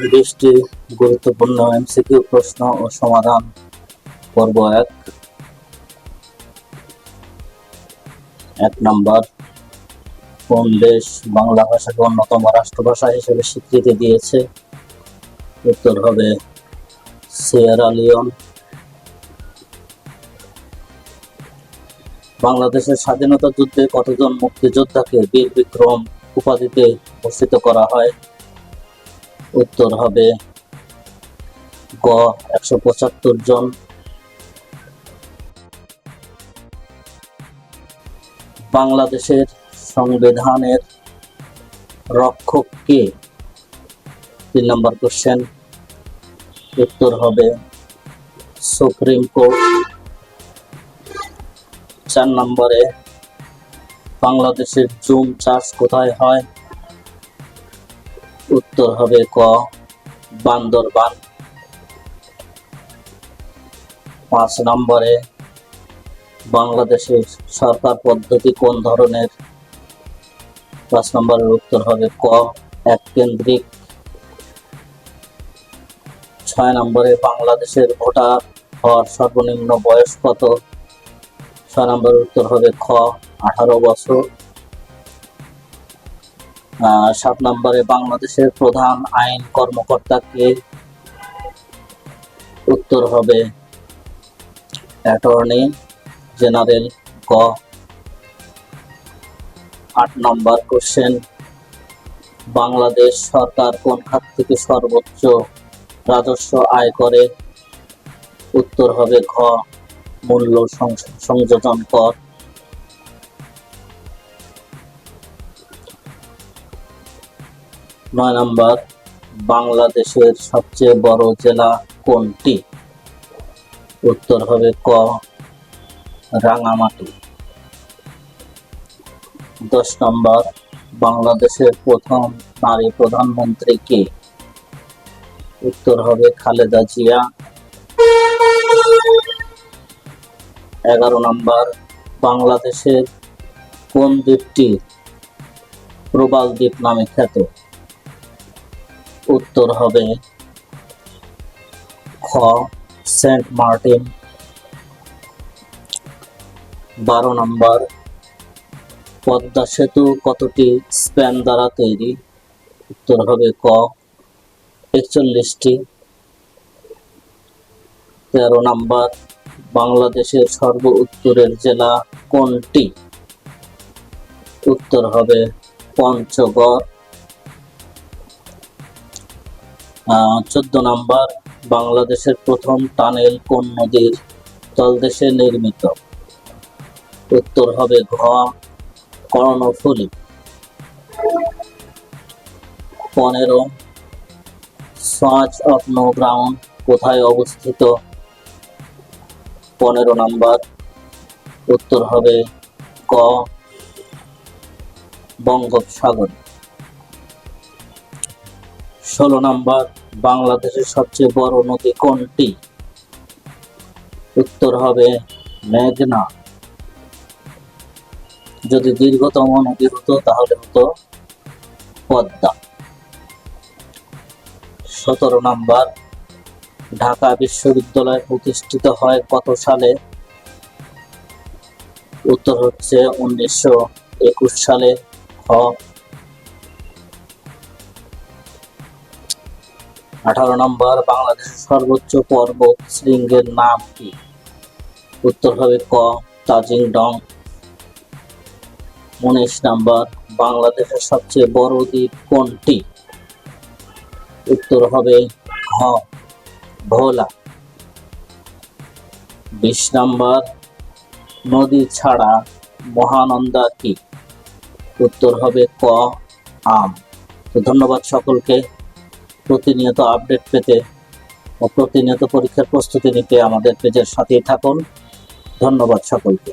বিশটি গুরুত্বপূর্ণ এমসিকিউ প্রশ্ন ও সমাধান। পর্ব এক। এক নম্বর। কোন দেশ বাংলা ভাষাকে অন্যতম রাষ্ট্রভাষা হিসেবে স্বীকৃতি দিয়েছে? উত্তর হবে সিয়েরা লিওন। বাংলাদেশের স্বাধীনতা যুদ্ধে কতজন মুক্তিযোদ্ধাকে বীর বিক্রম উপাধিতে ভূষিত করা হয়? উত্তর হবে গ, একশো পঁচাত্তর জন। বাংলাদেশের সংবিধানের রক্ষক কে? তিন নম্বর কোশ্চেন উত্তর হবে সুপ্রিম কোর্ট। চার নম্বরে, বাংলাদেশের জুম চাষ কোথায় হয়? উত্তর হবে ক, বান্দরবান। পাঁচ নম্বরে, বাংলাদেশের সরকার পদ্ধতি কোন ধরনের? পাঁচ নম্বরের উত্তর হবে ক এক কেন্দ্রিক ছয় নম্বরে, বাংলাদেশের ভোটার হওয়ার সর্বনিম্ন বয়স কত? ছয় নম্বরের উত্তর হবে খ, আঠারো বছর। সাত নম্বরে বাংলাদেশের প্রধান আইন কর্মকর্তা কে উত্তর হবে অ্যাটর্নি জেনারেল ক আট নম্বর কোশ্চেন, বাংলাদেশ সরকার কোন খাত থেকে সর্বোচ্চ রাজস্ব আয় করে? উত্তর হবে ঘ, মূল্য সংযোজন কর। নয় নম্বর, বাংলাদেশের সবচেয়ে বড় জেলা কোনটি? উত্তর হবে ক, রাঙামাটি। দশ নম্বর, বাংলাদেশের প্রথম নারী প্রধানমন্ত্রী কে? উত্তর হবে খালেদা জিয়া। এগারো নম্বর, বাংলাদেশের কোন দ্বীপটি প্রবাল দ্বীপ নামে খ্যাত? উত্তর হবে খ, সেন্ট মার্টিন। বারো নম্বর, পদ্মা সেতু কতটি স্প্যান দ্বারা তৈরি? উত্তর হবে ক, একচল্লিশটি। তেরো নম্বর, বাংলাদেশের সর্ব উত্তরের জেলা কোনটি? উত্তর হবে পঞ্চগড়। চোদ্দ নম্বর, বাংলাদেশের প্রথম টানেল কোন নদীর তলদেশে নির্মিত? উত্তর হবে ঘ, কর্ণফুলী। পনেরো সার্চ অফ নো গ্রাউন্ড কোথায় অবস্থিত? পনেরো নাম্বার, উত্তর হবে ক, বঙ্গোপসাগর। ষোলো নম্বর, বাংলাদেশের সবচেয়ে বড় নদী কোনটি? উত্তর হবে মেঘনা। যদি দীর্ঘতম নদী হতো, তাহলে হতো পদ্মা। সতেরো নম্বর, ঢাকা বিশ্ববিদ্যালয় প্রতিষ্ঠিত হয় কত সালে? উত্তর হচ্ছে উনিশশো একুশ সালে খ আঠারো নম্বর, বাংলাদেশের সর্বোচ্চ পর্বত শৃঙ্গের নাম কি? উত্তর হবে ক তাজিং ডং উনিশ নম্বর, বাংলাদেশের সবচেয়ে বড় দ্বীপ কোনটি? উত্তর হবে ঘ, ভোলা। বিশ নম্বর, নদী ছাড়া মহানন্দা কি? উত্তর হবে ক, আম। তো ধন্যবাদ সকলকে। প্রতিনিয়ত আপডেট পেতে ও প্রতিনিয়ত পরীক্ষার প্রস্তুতি নিতে আমাদের পেজের সাথেই থাকুন। ধন্যবাদ সকলকে।